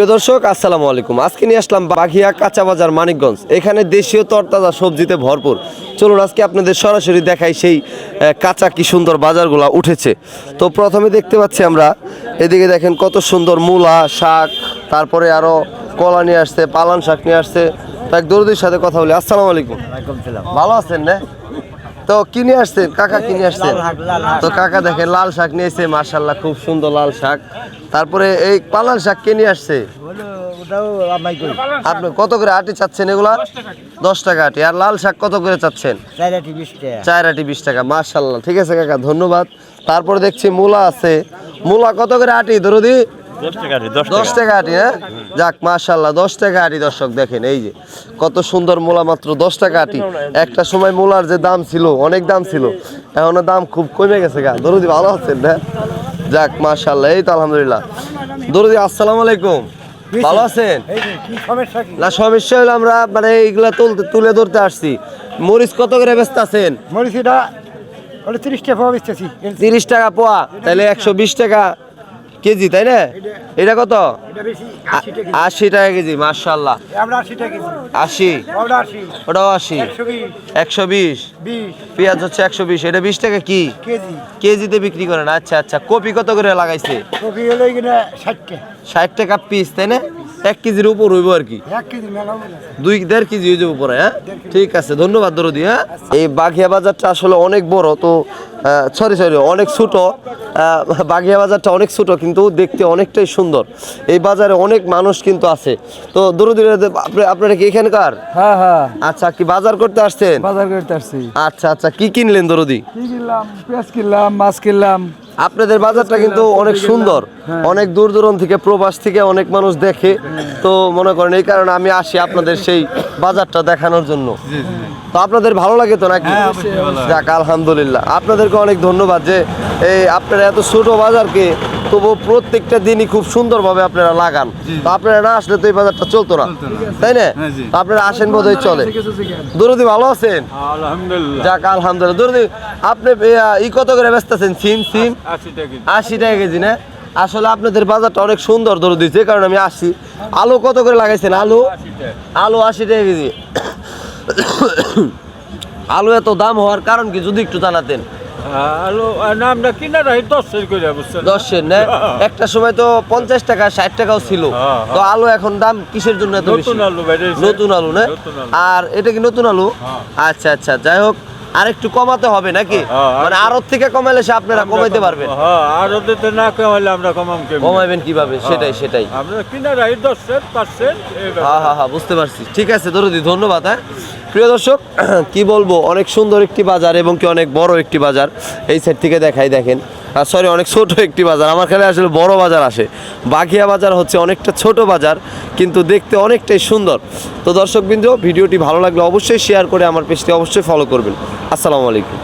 প্রিয় দর্শক, আসসালামু আলাইকুম। আজকে নিয়ে আসলাম বাঘিয়া কাঁচা বাজার মানিকগঞ্জ। এখানে দেশীয় তরতাজা সবজিতে ভরপুর। চলুন আজকে আপনাদের সরাসরি দেখাই সেই কাঁচা কি সুন্দর বাজারগুলো উঠেছে। তো প্রথমে দেখতে পাচ্ছি আমরা, এদিকে দেখেন কত সুন্দর মূলা, শাক, তারপরে আরও কলা নিয়ে আসছে পালান শাক নিয়ে আসছে। তো এক সাথে কথা বলি। আসসালামু আলাইকুম। ভালো আছেন না? তো কিনে আসছেন? কাকা কিনে আসছেন? তো কাকা দেখে লাল শাক নিয়েছে মার্শাল্লাহ খুব সুন্দর লাল শাক। তারপরে এই পালান শাক কে নিয়ে আসছে? আপনি কত করে আটি চাচ্ছেন এগুলা? দশ টাকা আটি। আর লাল শাক কত করে চাচ্ছেন? চার আটি বিশ টাকা মার্শাল্লাহ ঠিক আছে কাকা ধন্যবাদ। তারপরে দেখছি মূলা আছে। মূলা কত করে আটি? ধরো দরদি? দশ টাকা আটি হ্যাঁ? যাক মার্শাল্লাহ দশ টাকা আটি দর্শক দেখেন এই যে কত সুন্দর মূলা মাত্র দশ টাকা আটি একটা সময় মূলার যে দাম ছিল অনেক দাম ছিল এখন দাম খুব কমে গেছে গা। দরদি ভালো আছেন না যাক মার্শাল্লাহ এই তো আলহামদুলিল্লাহ। দরদি আসসালামু আলাইকুম। ভালো আছেন? না সমস্যা হলো আমরা মানে এইগুলা তুলতে তুলে ধরতে আসছি। মরিচ কত করে ব্যস্ত আছেন? মরিচিটা ওটা তিরিশ টাকা পাওয়া বেচতেছি। তিরিশ টাকা পোয়া তাহলে একশো বিশ টাকা। কেজি তাই না? এটা কত? আশি টাকা কেজি। মার্শাল্লাহ আশি ওটাও আশি। একশো বিশ। পেঁয়াজ হচ্ছে একশো বিশ। এটা বিশ টাকা কি? কেজিতে বিক্রি করেন? আচ্ছা আচ্ছা। কপি কত করে লাগাইছে? ষাট টাকা। পিস তাই না? এক কেজির উপর হইব আর কি। দুই দেড় কেজি হয়ে যাব পরে হ্যাঁ? ঠিক আছে ধন্যবাদ দরদি হ্যাঁ? এই বাঘিয়া বাজারটা আসলে অনেক বড় তো সরি সরি অনেক ছোটো। বাগিয়া বাজারটা অনেক ছোটো কিন্তু দেখতে অনেকটাই সুন্দর। এই বাজারে অনেক মানুষ কিন্তু আছে। তো দূরে আপনারা কি এখানকার হ্যাঁ হ্যাঁ। আচ্ছা কি বাজার করতে আসছেন? বাজার করতে আসছি। আচ্ছা আচ্ছা কি কিনলেন দরদি? কি কিনলাম? পেঁয়াজ কিনলাম মাছ কিনলাম। আপনাদের বাজারটা কিন্তু অনেক সুন্দর। অনেক দূর দূরান্ত থেকে প্রবাস থেকে অনেক মানুষ দেখে। তো মনে করেন এই কারণে আমি আসি আপনাদের সেই বাজারটা দেখানোর জন্য। তো আপনাদের ভালো লাগে তো নাকি? যাক আলহামদুলিল্লাহ। আপনাদেরকে অনেক ধন্যবাদ যে এই আপনারা এত ছোট বাজারকে তবু প্রত্যেকটা দিনই খুব সুন্দরভাবে আপনারা লাগান। তো আপনারা না আসলে তো এই বাজারটা চলতো না। তাই না? আপনারা আসেন বোধহয় চলে। দরদি ভালো আছেন? যাক আলহামদুলিল্লাহ। দরদি আপনি ই কত করে ব্যস্ত আছেন? সিম সিম? আশি টাকা কেজি। না? আসলে আপনাদের বাজারটা অনেক সুন্দর ধরে যে কারণে আমি আসি আলু কত করে লাগাইছেন? আলু? আলু আশি টাকা কেজি। আলু এত দাম হওয়ার কারণ কি? যদি একটু জানাতেন। আলু নামটা কিনা রাখি দশ করে বুঝছেন? দশের না? একটা সময় তো পঞ্চাশ টাকা ষাট টাকাও ছিল। হ্যাঁ, তো আলু এখন দাম কিসের জন্য এত বেশি? নতুন আলু নতুন আলু না? আর এটা কি নতুন আলু? হ্যাঁ। আচ্ছা আচ্ছা যাই হোক আর একটু কমাতে হবে নাকি? হ্যাঁ, মানে থেকে কমাইলে সে আপনারা কমাইতে পারবেন। হ্যাঁ না কমাইলে আমরা কমাম কেমন? কীভাবে? সেটাই সেটাই। আমরা কিনা দশ সেন্ট পাঁচ সেন্ট হ্যাঁ হ্যাঁ হ্যাঁ বুঝতে পারছি। ঠিক আছে দরদি ধন্যবাদ হ্যাঁ। প্রিয় দর্শক, কি বলব, অনেক সুন্দর একটি বাজার এবং কি অনেক বড় একটি বাজার। এই সাইড থেকে দেখাই, দেখেন। আর সরি অনেক ছোট একটি বাজার। আমার খেলে আসলে বড় বাজার আসে। বাঘিয়া বাজার হচ্ছে অনেকটা ছোট বাজার, কিন্তু দেখতে অনেকটাই সুন্দর। তো দর্শকবৃন্দ, ভিডিওটি ভালো লাগলে অবশ্যই শেয়ার করে আমার পেজটি অবশ্যই ফলো করবেন। আসসালামু আলাইকুম।